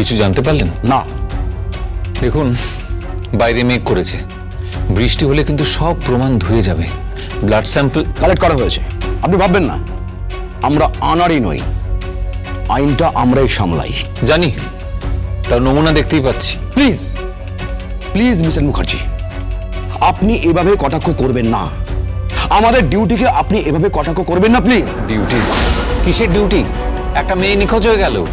কিছু জানতে পারলেন? না। দেখুন বাইরে মেঘ করেছে। বৃষ্টি হলে কিন্তু সব প্রমাণ ধুয়ে যাবে। ব্লাড স্যাম্পল কালেক্ট করা হয়েছে। আপনি ভাববেন না। আমরা আনারই নই। আইনটা আমরাই সামলাই। জানি। তার নমুনা দেখতেই পাচ্ছি। প্লিজ। Please mister Mukherjee. আপনি এভাবে কটাক্ষ করবেন না। আমাদের ডিউটিকে আপনি এভাবে কটাক্ষ করবেন না প্লিজ। ডিউটি? কিসের ডিউটি? একটা মেয়ে নিখোঁজ হয়ে গেল।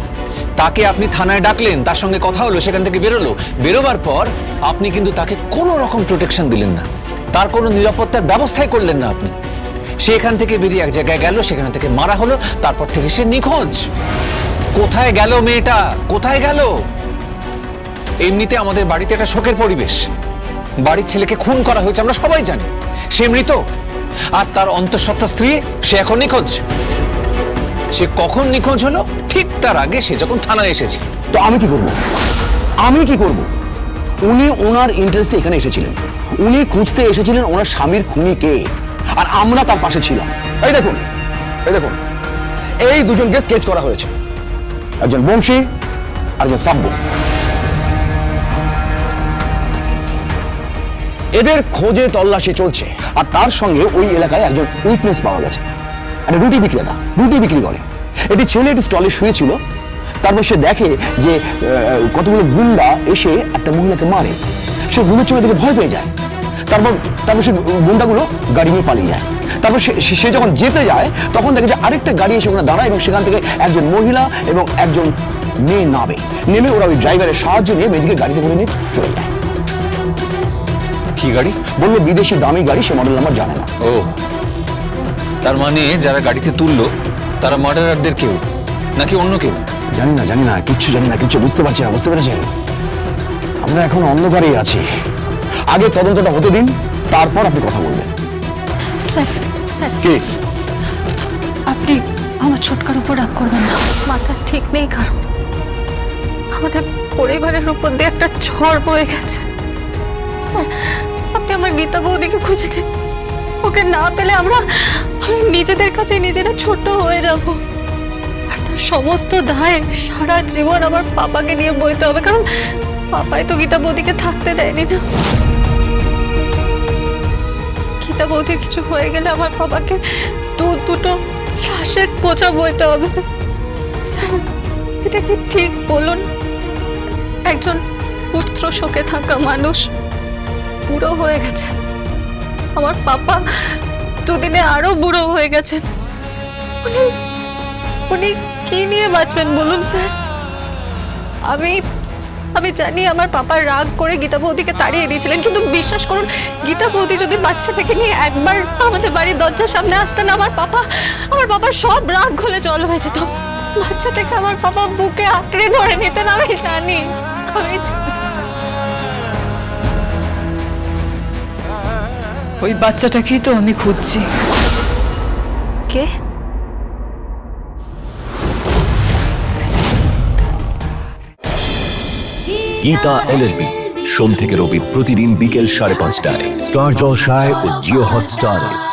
তাকে আপনি থানায় ডাকলেন, তার সঙ্গে কথা হলো, সেখান থেকে বেরোলো। বেরোবার পর আপনি কিন্তু তাকে কোনো রকম প্রোটেকশন দিলেন না। তার কোনো নিরাপত্তার ব্যবস্থাই করলেন না আপনি। সে এখান থেকে বেরিয়ে এক জায়গায় গেল, সেখান থেকে মারা হলো, তারপর থেকে সে নিখোঁজ। কোথায় গেল মেয়েটা? কোথায় গেল? এমনিতে আমাদের বাড়িতে একটা শোকের পরিবেশ। বাড়ির ছেলেকে খুন করা হয়েছে, আমরা সবাই জানি। সে মৃত। আর তার অন্তঃসত্ত্বা স্ত্রী, সে এখন নিখোঁজ। সে কখন নিখোঁজ হলো? ঠিক তার আগে সে যখন থানায় এসেছে তো আমি কি করব? আমি কি করব? উনি ওনার ইন্টারেস্টে এখানে এসেছিলেন। উনি খুঁজতে এসেছিলেন ওনার স্বামীর খুনিকে। আর আমরা তার পাশে ছিলাম। এই দেখুন এই দেখুন, এই দুজনকে স্কেচ করা হয়েছে। একজন বংশী আর একজন সাব্য। এদের খোঁজে তল্লাশি চলছে। আর তার সঙ্গে ওই এলাকায় একজন উইটনেস পাওয়া গেছে। একটা রুটি বিক্রেতা রুটি বিক্রি করে। এটি ছেলে একটি স্টলে শুয়েছিল তারপর সে দেখে যে কতগুলো গুন্ডা এসে একটা মহিলাকে মারে। সে ঘুমের চোখে দেখে ভয় পেয়ে যায়। তারপর তারপর সে গুন্ডাগুলো গাড়ি নিয়ে পালিয়ে যায়। তারপর সে যখন যেতে যায় তখন দেখে যে আরেকটা গাড়ি এসে ওখানে দাঁড়ায় এবং সেখান থেকে একজন মহিলা এবং একজন মেয়ে নামে। নেমে ওরা ওই ড্রাইভারের সাহায্য নিয়ে মেয়েটিকে গাড়িতে করে নিয়ে চলে যায়। কি গাড়ি? বলল বিদেশি দামি গাড়ি সে মডেল নাম্বার জানে না। ও। তার মানে যারা গাড়িতে তুললো তারা মার্ডারারদের কেউ নাকি অন্য কেউ? জানি না জানি না কিচ্ছু জানি না কিচ্ছু বুঝতে পারছি না বুঝতে পেরেছেন? আমরা এখন অন্ধকারেই আছি। আগে তদন্তটা হতে দিন তারপর আপনি কথা বলবেন। স্যার স্যার কি? আপনি আমার ছোটকার উপর রাগ করবেন না। মাথা ঠিক নেই কারণ আমাদের পরিবারের উপর দিয়ে একটা ঝড় বয়ে গেছে। স্যার আপনি আমার গীতা বৌদিকে খুঁজে দিন। ওকে না পেলে আমরা নিজেদের কাছে নিজেরা ছোট হয়ে যাব। আর তার সমস্ত দায় সারা জীবন আমার পাপাকে নিয়ে বইতে হবে, কারণ পাপাই তো গীতা বৌদিকে থাকতে দেয়নি না। গীতা বৌদির কিছু হয়ে গেলে আমার বাবাকে দু দুটো লাশের পোচা বইতে হবে। স্যার, এটা কি ঠিক বলুন? একজন পুত্র শোকে থাকা মানুষ পুরো হয়ে গেছে। আমার পাপা দুদিনে আরও বুড়ো হয়ে গেছেন। উনি উনি কি নিয়ে বাঁচবেন বলুন, স্যার? আমি আমি জানি আমার পাপার রাগ করে গীতা বৌদিকে তাড়িয়ে দিয়েছিলেন, কিন্তু বিশ্বাস করুন, গীতা বৌদি যদি বাচ্চাটাকে নিয়ে একবার আমাদের বাড়ির দরজার সামনে আসতেন, আমার পাপা, আমার পাপার সব রাগ ঘুলে জল হয়ে যেত। বাচ্চাটাকে আমার পাপা বুকে আঁকড়ে ধরে নিতেন, আমি জানি। ওই বাচ্চাটাকেই তো আমি খুঁজছি। কে? গীতা এলএলবি সোম থেকে রবি প্রতিদিন বিকেল সাড়ে পাঁচটায়। স্টার জলসায় ও জিও হটস্টারে।